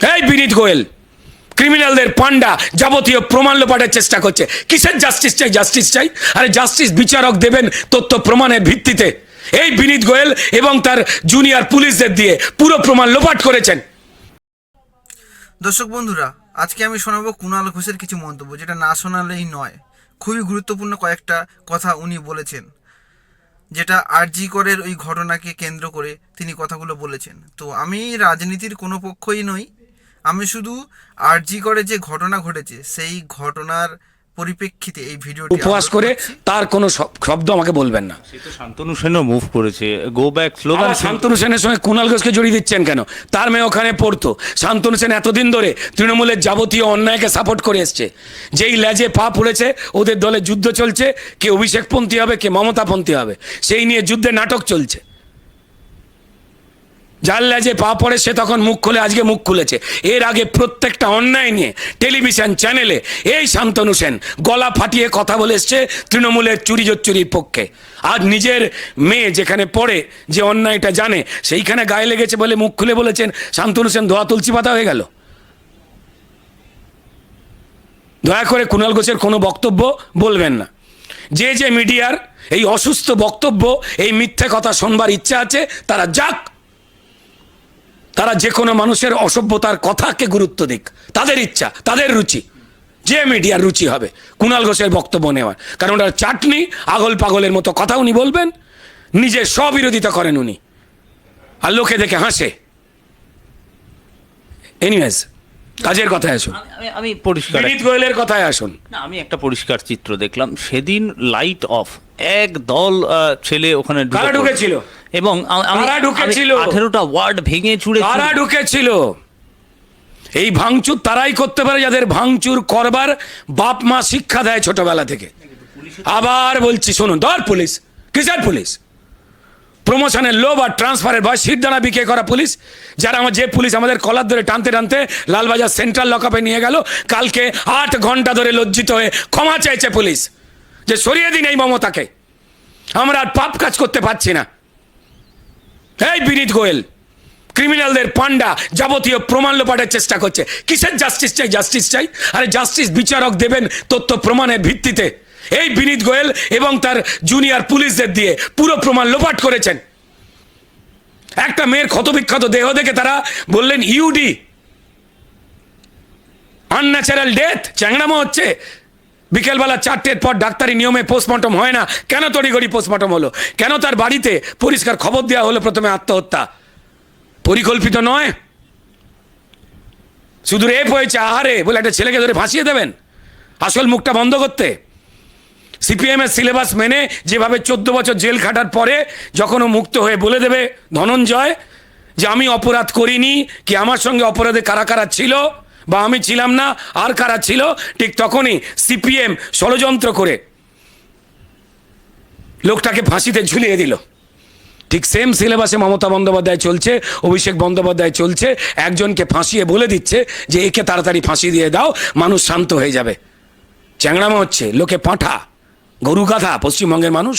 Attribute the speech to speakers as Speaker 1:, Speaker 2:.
Speaker 1: এই বিনীত গোয়েল ক্রিমিনালদের পান্ডা যাবতীয় প্রমাণ লোপাটের চেষ্টা করছে। কিসের জাস্টিস চাই জাস্টিস চাই? আরে জাস্টিস বিচারক দেবেন তথ্য প্রমাণের ভিত্তিতে। এই বিনীত গোয়েল এবং তার জুনিয়র পুলিশদের দিয়ে পুরো প্রমাণ লোপাট করেছেন।
Speaker 2: দর্শক বন্ধুরা, আজকে আমি শোনাবো কুণাল ঘোষের কিছু মন্তব্য, যেটা না শোনালেই নয়। খুবই গুরুত্বপূর্ণ কয়েকটা কথা উনি বলেছেন, যেটা আরজি করের ওই ঘটনাকে কেন্দ্র করে তিনি কথাগুলো বলেছেন। তো আমি রাজনীতির কোনো পক্ষই নই আমি শুধু আরজি করে যে ঘটনা ঘটেছে সেই ঘটনার পরিপ্রেক্ষিতে এই ভিডিওটি
Speaker 1: উপহাস করে তার কোনো শব্দ আমাকে বলবেন না।
Speaker 3: সে তো শান্তনু সেনও মুভ করেছে। গো ব্যাক স্লোগান
Speaker 1: শান্তনু সেনের সঙ্গে কুণাল ঘোষকে জড়িয়ে দিচ্ছেন কেন? তার মেয়ে ওখানে পড়তো। শান্তনু সেন এতদিন ধরে তৃণমূলের যাবতীয় অন্যায়কে সাপোর্ট করে এসছে। যেই ল্যাজে পা পড়েছে ওদের দলে যুদ্ধ চলছে কে অভিষেকপন্থী হবে কে মমতাপন্থী হবে। সেই নিয়ে যুদ্ধে নাটক চলছে। যার ল্যাজে পা পড়ে সে তখন মুখ খুলে, আজকে মুখ খুলেছে। এর আগে প্রত্যেকটা অন্যায় নিয়ে টেলিভিশন চ্যানেলে এই শান্তনু সেন গলা ফাটিয়ে কথা বলে এসছে তৃণমূলের চুরি চুরির পক্ষে। আর নিজের মেয়ে যেখানে পড়ে, যে অন্যায়টা জানে, সেইখানে গায়ে লেগেছে বলে মুখ খুলে বলেছেন শান্তনু সেন। ধোয়া তুলসী পাতা হয়ে গেল। দয়া করে কুণাল ঘোষের কোনো বক্তব্য বলবেন না। যে যে মিডিয়ার এই অসুস্থ বক্তব্য, এই মিথ্যে কথা শোনবার ইচ্ছা আছে, তারা যাক তারা যে কোনো মানুষের অসভ্যতার কথাকে গুরুত্ব দিক। তাদের ইচ্ছা তাদের রুচি। যে মিডিয়ার রুচি হবে কুণাল ঘোষের বক্তব্য নেওয়ার। কারণ ওটা চাটনি আগল পাগলের মতো কথা উনি বলবেন নিজে স্ববিরোধিতা করেন উনি। আর লোকে দেখে হাসে। এনিওয়েজ কাজের কথায় আসুন।
Speaker 3: আমি- পরিষ্কার
Speaker 1: বিনীত গোয়েলের কথায় আসুন।
Speaker 3: না আমি একটা পরিষ্কার চিত্র দেখলাম। সেদিন লাইট অফ এক দল ছেলে ওখানে ঢুকে
Speaker 1: ঢুকেছিল?
Speaker 3: এবং
Speaker 1: কারা ঢুকেছিল?
Speaker 3: আঠেরোটা ওয়ার্ড ভেঙে চুড়ে চুড়ে-
Speaker 1: ঢুকেছিল? এই ভাঙচুর তারাই করতে পারে যাদের ভাঙচুর করবার বাপ মা শিক্ষা দেয় ছোটবেলা থেকে। আবার বলছি শুনুন ধর পুলিশ। কিসের পুলিশ? প্রমোশনের লোভ আর ট্রান্সফারের ভয় সিটদানা বিক্রি করা পুলিশ যারা আমার যে পুলিশ আমাদের কলার ধরে টানতে টানতে লালবাজার সেন্ট্রাল লকআপে নিয়ে গেল কালকে আট ঘণ্টা ধরে লজ্জিত হয়ে ক্ষমা চাইছে পুলিশ যে সরিয়ে দিন এই মমতাকে। আমরা আর পাপ কাজ করতে পারছি না। এই বিনীত গোয়েল ক্রিমিনালদের পান্ডা যাবতীয় প্রমাণ লোপাটের চেষ্টা করছে। কিসের জাস্টিস চাই জাস্টিস চাই? আরে জাস্টিস বিচারক দেবেন তথ্য প্রমাণের ভিত্তিতে। এই বিনীত গোয়েল এবং তার জুনিয়র পুলিশদের দিয়ে পুরো প্রমাণ লোপাট করেছেন। একটা মেয়ের ক্ষতবিক্ষত দেহ দেখে তারা বললেন, ইউডি আনন্যাচারাল ডেথ চ্যাংড়ামো হচ্ছে। বিকেলবেলা চারটের পর ডাক্তারি নিয়মে পোস্টমর্টম হয় না। কেন তড়িঘড়ি পোস্টমর্টম হলো? কেন তার বাড়িতে পরিষ্কার খবর দেওয়া হলো প্রথমে আত্মহত্যা? পরিকল্পিত নয়। শুধু রেপ হয়েছে, আহারে, বলে একটা ছেলেকে ধরে ফাঁসিয়ে দেবেন? আসল মুখটা বন্ধ করতে। সিপিএম এর সিলেবাস মেনে যেভাবে চোদ্দ বছর জেল খাটার পরে যখন ও মুক্ত হয়ে বলে দেবে ধনঞ্জয় যে, আমি অপরাধ করিনি, কি আমার সঙ্গে অপরাধে কারা কারা ছিল? বা আমি ছিলাম না, আর কারা ছিল? ঠিক তখনই সিপিএম ষড়যন্ত্র করে লোকটাকে ফাঁসিতে ঝুলিয়ে দিল। ঠিক সেম সিলেবাসে মমতা বন্দ্যোপাধ্যায় চলছে, অভিষেক বন্দ্যোপাধ্যায় চলছে, একজনকে ফাঁসিয়ে বলে দিচ্ছে যে, একে তাড়াতাড়ি ফাঁসি দিয়ে দাও, মানুষ শান্ত হয়ে যাবে। চ্যাংড়ামো হচ্ছে, লোকে পাঁঠা, গরু গাধা, পশ্চিমবঙ্গের মানুষ।